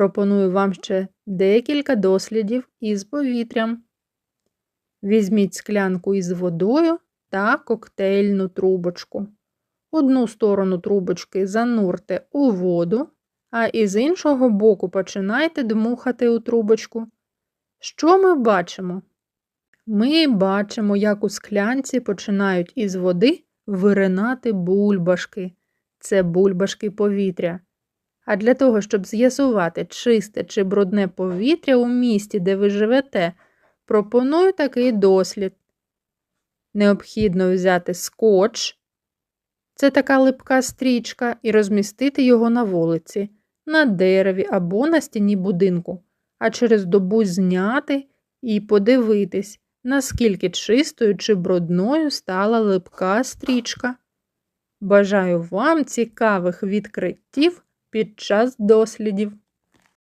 Пропоную вам ще декілька дослідів із повітрям. Візьміть склянку із водою та коктейльну трубочку. Одну сторону трубочки занурте у воду, а із іншого боку починайте дмухати у трубочку. Що ми бачимо? Ми бачимо, як у склянці починають із води виринати бульбашки. Це бульбашки повітря. А для того, щоб з'ясувати, чисте чи брудне повітря у місті, де ви живете, пропоную такий дослід. Необхідно взяти скотч, це така липка стрічка, і розмістити його на вулиці, на дереві або на стіні будинку, а через добу зняти і подивитись, наскільки чистою чи брудною стала липка стрічка. Бажаю вам цікавих відкриттів під час дослідів.